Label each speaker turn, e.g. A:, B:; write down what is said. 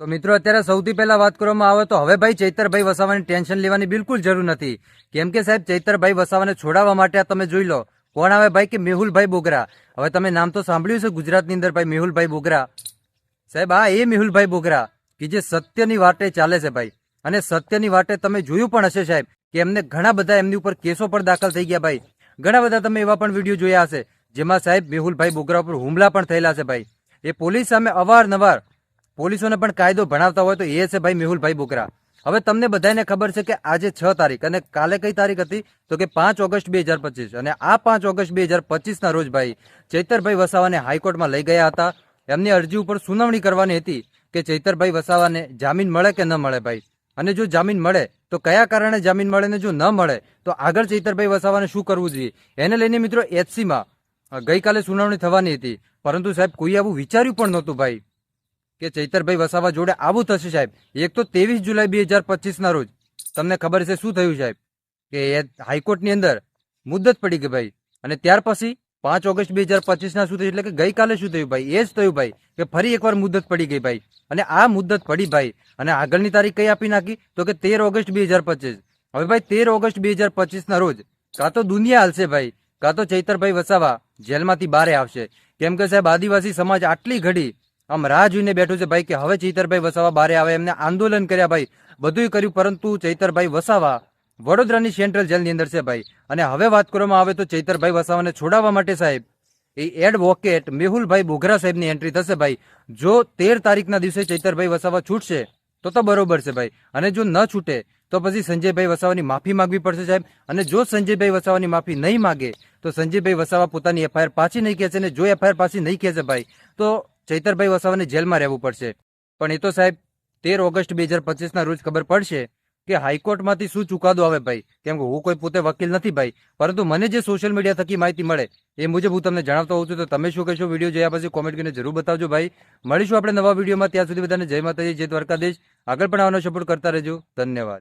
A: તો મિત્રો, અત્યારે સૌથી પહેલા વાત કરવામાં આવે તો હવે ભાઈ ચૈતરભાઈ વસાવાની ટેન્શન લેવાની બિલકુલ જરૂર નથી. કેમ કે સાહેબ, ચૈતરભાઈ વસાવાને છોડાવવા માટે આ તમે જોઈ લો. કોણ આવે ભાઈ કે મેહુલભાઈ બોગરા? હવે તમે નામ તો સાંભળ્યું છે ગુજરાતની અંદર ભાઈ મેહુલભાઈ બોગરા. સાહેબ, આ એ મેહુલભાઈ બોગરા કે જે સત્યની વાટે ચાલે છે ભાઈ. અને સત્યની વાટે તમે જોયું પણ હશે સાહેબ કે એમને ઘણા બધા એમની ઉપર કેસો પણ દાખલ થઈ ગયા ભાઈ. ઘણા બધા તમે એવા પણ વીડિયો જોયા હશે જેમાં સાહેબ મેહુલભાઈ બોગરા ઉપર હુમલા પણ થયેલા છે ભાઈ. એ પોલીસ સામે અવારનવાર પોલીસોને પણ કાયદો ભણાવતા હોય તો એ છે ભાઈ મેહુલભાઈ બુકરા. હવે તમને બધાને ખબર છે કે આજે છ તારીખ અને કાલે કઈ તારીખ હતી? તો કે પાંચ ઓગસ્ટ બે હજાર પચીસ. અને આ પાંચ ઓગસ્ટ બે હજાર પચીસના રોજ ભાઈ ચૈતરભાઈ વસાવાને હાઈકોર્ટમાં લઈ ગયા હતા. એમની અરજી ઉપર સુનાવણી કરવાની હતી કે ચૈતરભાઈ વસાવાને જામીન મળે કે ન મળે ભાઈ? અને જો જામીન મળે, તો કયા કારણે જામીન મળે ને જો ન મળે, તો આગળ ચૈતરભાઈ વસાવાને શું કરવું જોઈએ? એને લઈને મિત્રો એચસીમાં ગઈકાલે સુનાવણી થવાની હતી. પરંતુ સાહેબ, કોઈ આવું વિચાર્યું પણ નહોતું ભાઈ. કે ચૈતરભાઈ વસાવા જોડે આવું થશે સાહેબ. એક તો ત્રેવીસ જુલાઈ બે હજાર પચીસના રોજ. તમને ખબર છે શું થયું સાહેબ? કે એ હાઈકોર્ટની અંદર મુદ્દત પડી ગઈ ભાઈ. અને ત્યાર પછી પાંચ ઓગસ્ટ બે હજાર પચીસના શું થયું? એટલે કે ગઈકાલે શું થયું ભાઈ? એ જ થયું ભાઈ કે ફરી એકવાર મુદ્દત પડી ગઈ ભાઈ. અને આ મુદ્દત પડી ભાઈ. અને આગળની તારીખ કઈ આપી નાખી? તો કે તેર ઓગસ્ટ બે હજાર પચીસ. હવે ભાઈ તેર ઓગસ્ટ બે હજાર પચીસના રોજ કાં તો દુનિયા હાલશે ભાઈ, કાં તો ચૈતરભાઈ વસાવા જેલમાંથી બારે આવશે. કેમ કે સાહેબ આદિવાસી સમાજ આટલી ઘડી આમ રાહ જોઈને બેઠું છે ભાઈ કે હવે ચૈતરભાઈ વસાવા બારે આવે, એમને આંદોલન કર્યા ભાઈ. બધુંય કર્યું, પરંતુ ચૈતરભાઈ વસાવા વડોદરાની સેન્ટ્રલ જેલની અંદર છે ભાઈ. અને હવે વાત કરવામાં આવે તો ચૈતરભાઈ વસાવાને છોડાવવા માટે સાહેબ, એ એડવોકેટ મેહુલભાઈ બોઘરા સાહેબની એન્ટ્રી થશે ભાઈ. જો તેર તારીખના દિવસે ચૈતરભાઈ વસાવા છૂટશે, તો તો બરોબર છે ભાઈ. અને જો ન છૂટે, તો પછી સંજયભાઈ વસાવાની માફી માંગવી પડશે સાહેબ. અને જો સંજયભાઈ વસાવાની માફી નહીં માગે, તો સંજયભાઈ વસાવા પોતાની એફઆઈઆર પાછી નહીં ખેંચે અને જો એફઆઈઆર પાછી નહીં ખેંચે ભાઈ, તો ચૈતરભાઈ વસાવાને જેલમાં રહેવું પડશે. પણ એ તો સાહેબ, તેર ઓગસ્ટ બે હજાર પચીસના રોજ ખબર પડશે કે હાઈકોર્ટમાંથી શું ચુકાદો આવે ભાઈ. કેમ કે હું કોઈ પોતે વકીલ નથી ભાઈ. પરંતુ મને જે સોશિયલ મીડિયા થકી માહિતી મળે, એ મુજબ હું તમને જણાવતો હોઉં છું. તો તમે શું કહેશો? વીડિયો જોયા પછી કોમેન્ટ કરીને જરૂર બતાવજો ભાઈ. મળીશું આપણે નવા વિડીયોમાં. ત્યાં સુધી બધાને જય માતાજી, જય દ્વારકાધીશ. આગળ પણ આવવાનો સપોર્ટ કરતા રહેજો. ધન્યવાદ.